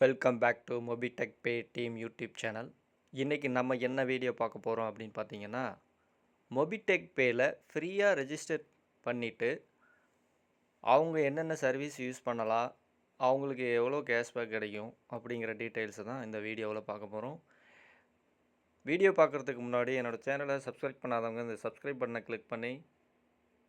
Welcome back to Mobitech pay team YouTube channel இன்றைக்கி நம்ம என்ன வீடியோ பார்க்க போகிறோம் அப்படின்னு பார்த்தீங்கன்னா மொபிடெக் பேயில் ஃப்ரீயாக ரெஜிஸ்டர் பண்ணிவிட்டு அவங்க என்னென்ன சர்வீஸ் யூஸ் பண்ணலாம் அவங்களுக்கு எவ்வளோ கேஷ்பேக் கிடைக்கும் அப்படிங்கிற டீட்டெயில்ஸை தான் இந்த வீடியோவில் பார்க்க போகிறோம் வீடியோ பார்க்குறதுக்கு முன்னாடி என்னோடய சேனலை சப்ஸ்கிரைப் பண்ணாதவங்க இந்த சப்ஸ்கிரைப் பண்ண கிளிக் பண்ணி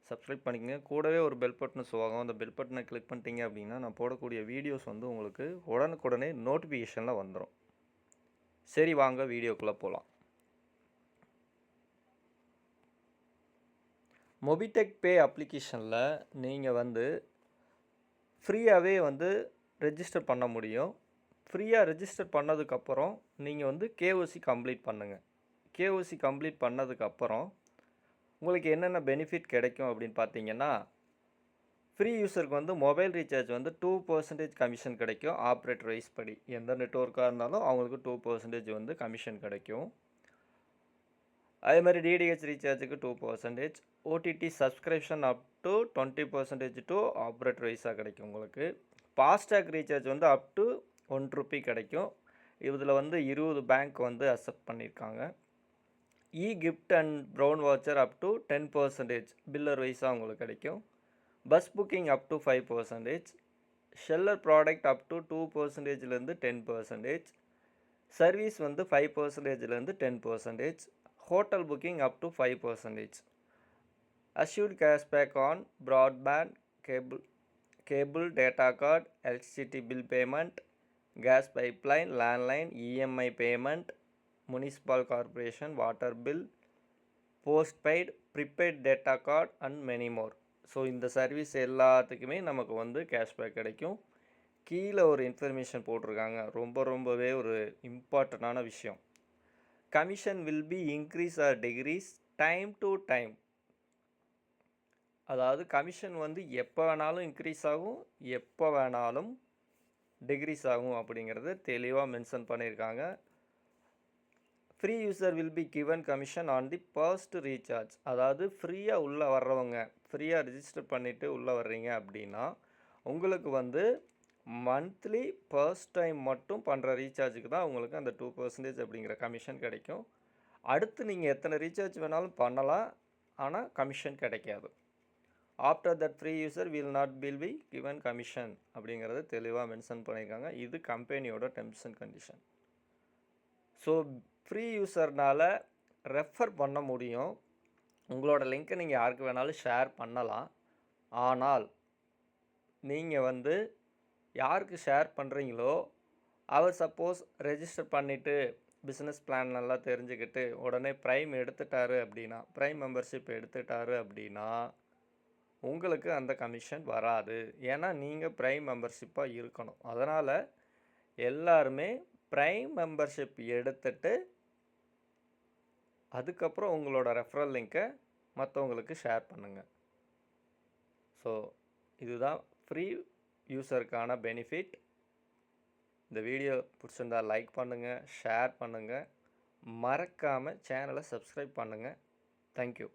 சப்ஸ்கிரைப் பண்ணிக்கங்க. கூடவே ஒரு பெல் பட்டன் ஆகும் அந்த பெல் பட்டனை கிளிக் பண்ணிட்டீங்க அப்படின்னா நான் போடக்கூடிய வீடியோஸ் வந்து உங்களுக்கு உடனுக்குடனே நோட்டிஃபிகேஷனில் வந்துடும் சரி வாங்க வீடியோக்குள்ளே போகலாம் மொபிடெக் பே அப்ளிகேஷனில் நீங்கள் வந்து ஃப்ரீயாகவே வந்து ரெஜிஸ்டர் பண்ண முடியும். ஃப்ரீயாக ரெஜிஸ்டர் பண்ணதுக்கப்புறம் நீங்கள் வந்து கேஓசி கம்ப்ளீட் பண்ணுங்கள் கேஓசி கம்ப்ளீட் பண்ணதுக்கப்புறம் உங்களுக்கு என்னென்ன பெனிஃபிட் கிடைக்கும் அப்படின்னு பார்த்தீங்கன்னா ஃப்ரீ யூஸருக்கு வந்து மொபைல் ரீசார்ஜ் வந்து டூ பர்சன்டேஜ் கமிஷன் கிடைக்கும். ஆப்ரேட்டர் வைஸ் படி. எந்த நெட்ஒர்க்காக இருந்தாலும் அவங்களுக்கு டூ பர்சன்டேஜ் வந்து கமிஷன் கிடைக்கும். அதே மாதிரி DTH ரீசார்ஜுக்கு two percentage OTT subscription up to twenty percentage to operator வைஸாக கிடைக்கும் உங்களுக்கு. ஃபாஸ்டாக் ரீசார்ஜ் வந்து அப் டு ஒன் ருப்பி கிடைக்கும். இதில் வந்து இருபது பேங்க் வந்து அக்செப்ட் பண்ணியிருக்காங்க e gift and brand voucher up to ten percentage biller வைஸாக உங்களுக்கு கிடைக்கும். Bus booking up to five percentage seller product up to two பர்சன்டேஜ்லேருந்து ten percentage service வந்து five பர்சன்டேஜ்லேருந்து ten percentage hotel booking up to five percentage assured cashback on broadband cable cable data card electricity bill payment gas pipeline landline EMI payment municipal corporation water bill postpaid prepaid data card and many more so இந்த service எல்லாத்துக்குமே நமக்கு வந்து cashback கிடைக்கும். கீழே ஒரு information போட்டிருக்காங்க. ரொம்ப ரொம்பவே ஒரு இம்பார்ட்டண்ட்டான விஷயம். Commission will be increase or decrease time to time. அதாவது கமிஷன் வந்து எப்போ வேணாலும் இன்க்ரீஸ் ஆகும் எப்போ வேணாலும் டிகிரிஸ் ஆகும் அப்படிங்கிறத தெளிவாக மென்ஷன் பண்ணியிருக்காங்க. Free user will be given commission on the first recharge அதாவது ஃப்ரீயாக உள்ளே வர்றவங்க ஃப்ரீயாக ரிஜிஸ்டர் பண்ணிவிட்டு உள்ளே வர்றீங்க அப்படின்னா உங்களுக்கு வந்து மந்த்லி ஃபர்ஸ்ட் டைம் மட்டும் பண்ணுற ரீசார்ஜுக்கு தான் உங்களுக்கு அந்த டூ பர்சன்டேஜ் அப்படிங்கிற கமிஷன் கிடைக்கும். அடுத்து நீங்கள் எத்தனை ரீசார்ஜ் வேணாலும் பண்ணலாம் ஆனால் கமிஷன் கிடைக்காது. After that free user will not bill be given commission அப்படிங்கிறத தெளிவாக மென்ஷன் பண்ணியிருக்காங்க. இது கம்பெனியோட terms and condition so free யூஸர்னால் refer பண்ண முடியும். உங்களோட லிங்க்கை நீங்கள் யாருக்கு வேணாலும் ஷேர் பண்ணலாம். ஆனால் நீங்கள் வந்து யாருக்கு ஷேர் பண்ணுறீங்களோ அவர் சப்போஸ் ரெஜிஸ்டர் பண்ணிவிட்டு பிஸ்னஸ் பிளான் நல்லா தெரிஞ்சுக்கிட்டு உடனே ப்ரைம் எடுத்துட்டாரு அப்படின்னா ப்ரைம் மெம்பர்ஷிப் எடுத்துட்டாரு அப்படின்னா உங்களுக்கு அந்த கமிஷன் வராது. ஏன்னா நீங்கள் ப்ரைம் மெம்பர்ஷிப்பாக இருக்கணும். அதனால் எல்லாருமே ப்ரைம் மெம்பர்ஷிப் எடுத்துட்டு அதுக்கப்புறம் உங்களோட ரெஃபரல் லிங்க்கை மற்றவங்களுக்கு ஷேர் பண்ணுங்கள் ஸோ இதுதான் ஃப்ரீ யூஸருக்கான பெனிஃபிட் இந்த வீடியோ பிடிச்சிருந்தால் லைக் பண்ணுங்கள் ஷேர் பண்ணுங்கள் மறக்காமல் சேனலை சப்ஸ்கிரைப் பண்ணுங்கள் தேங்க்யூ